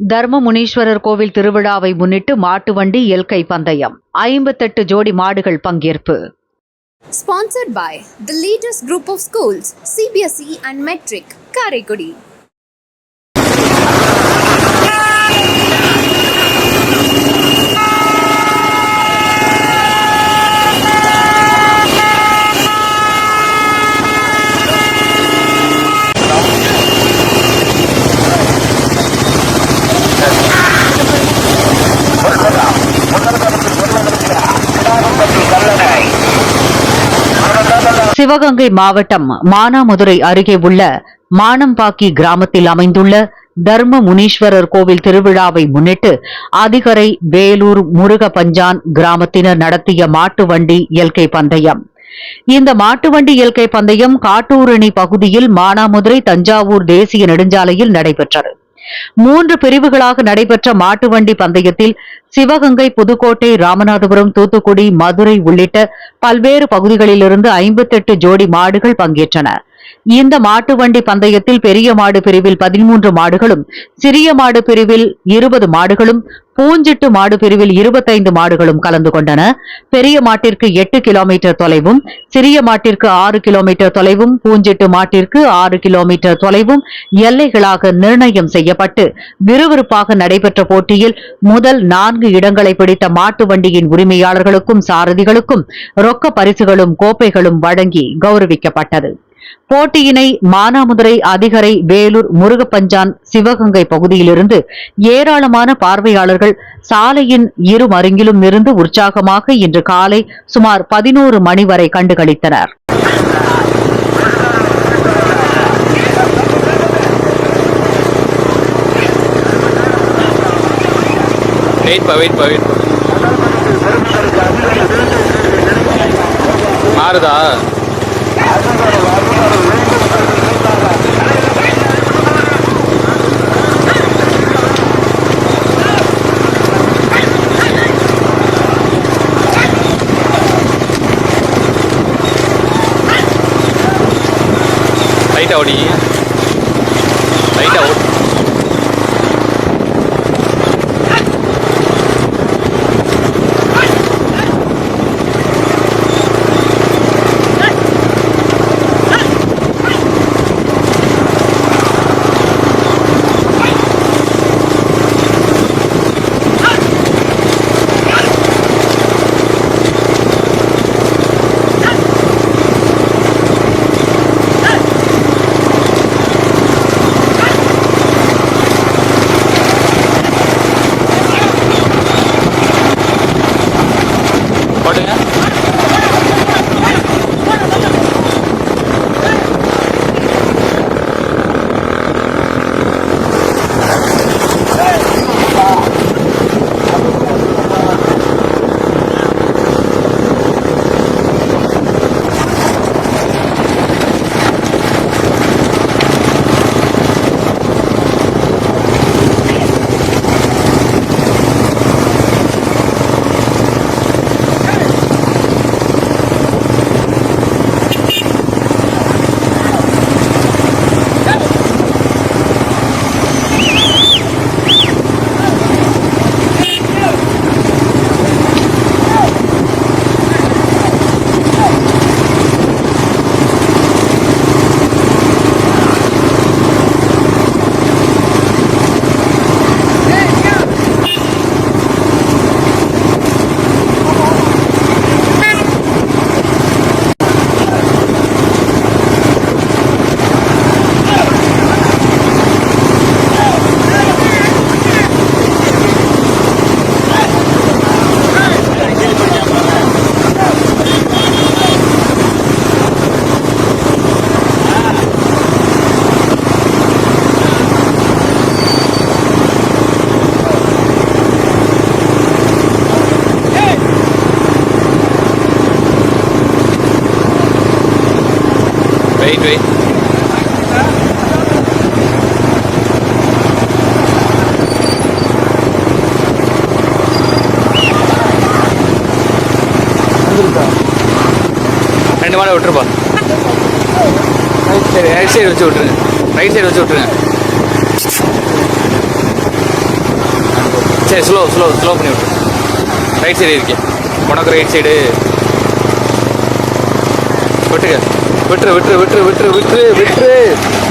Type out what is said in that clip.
தர்மமுனீஸ்வரர் கோவில் திருவிழாவை முன்னிட்டு மாட்டு வண்டி எல்கை பந்தயம் ஐம்பத்தெட்டு ஜோடி மாடுகள் பங்கேற்பு Sponsored by the latest group of schools, CBSE E and Metric, Karekudi. Sivaganga மாவட்டம் மானாமதுரை அருகே உள்ள மானம்பாக்கி கிராமத்தில் அமைந்துள்ள தர்ம முனீஸ்வரர் கோவில் திருவிழாவை முன்னிட்டு அதிகரை வேலூர் முருகபஞ்சான் கிராமத்தினர் நடத்திய மாட்டு வண்டி இயற்கை பந்தயம். இந்த மாட்டு வண்டி எல்கை பந்தயம் காட்டூரணி பகுதியில் மானாமதுரை தஞ்சாவூர் தேசிய நெடுஞ்சாலையில் நடைபெற்றது. மூன்று பிரிவுகளாக நடைபெற்ற மாட்டு வண்டி பந்தயத்தில் சிவகங்கை புதுக்கோட்டை ராமநாதபுரம் தூத்துக்குடி மதுரை உள்ளிட்ட பல்வேறு பகுதிகளிலிருந்து ஐம்பத்தெட்டு ஜோடி மாடுகள் பங்கேற்றன. இந்த மாட்டு வண்டி பந்தயத்தில் பெரிய மாடு பிரிவில் பதிமூன்று மாடுகளும் சிறிய மாடு பிரிவில் இருபது மாடுகளும் பூஞ்சிட்டு மாடு பிரிவில் இருபத்தைந்து மாடுகளும் கலந்து கொண்டன. பெரிய மாட்டிற்கு எட்டு கிலோமீட்டர் தொலைவும் சிறிய மாட்டிற்கு ஆறு கிலோமீட்டர் தொலைவும் பூஞ்சிட்டு மாட்டிற்கு ஆறு கிலோமீட்டர் தொலைவும் எல்லைகளாக நிர்ணயம் செய்யப்பட்டு விறுவிறுப்பாக நடைபெற்ற போட்டியில் முதல் நான்கு இடங்களை பிடித்த மாட்டு வண்டியின் உரிமையாளர்களுக்கும் சாரதிகளுக்கும் ரொக்க பரிசுகளும் கோப்பைகளும் வழங்கி கௌரவிக்கப்பட்டது. போட்டியினை மானாமதுரை அதிகரை வேலூர் முருகப்பஞ்சான் சிவகங்கை பகுதியிலிருந்து ஏராளமான பார்வையாளர்கள் சாலையின் இரு மருங்கிலும் இருந்து உற்சாகமாக இன்று காலை சுமார் பதினோரு மணி வரை கண்டுகளித்தனர். வெயிட் பா வெயிட் பா வெயிட் பா மாறுதா? லைட்டா ஓடி வெயிட் வெயிட் ரெண்டு மாலை விட்டுருப்பா. சரி ரைட் சைடு வச்சு விட்ருங்க ரைட் சைடு வச்சு விட்ருங்க சரி ஸ்லோ ஸ்லோ ஸ்லோ பண்ணி விட்டு ரைட் சைடு இருக்கேன் உனக்கு ரைட் சைடு விட்டுக்க. விட்டுரு விட்டுரு விட்டுரு விட்டுரு விட்டுரு விட்டுரு.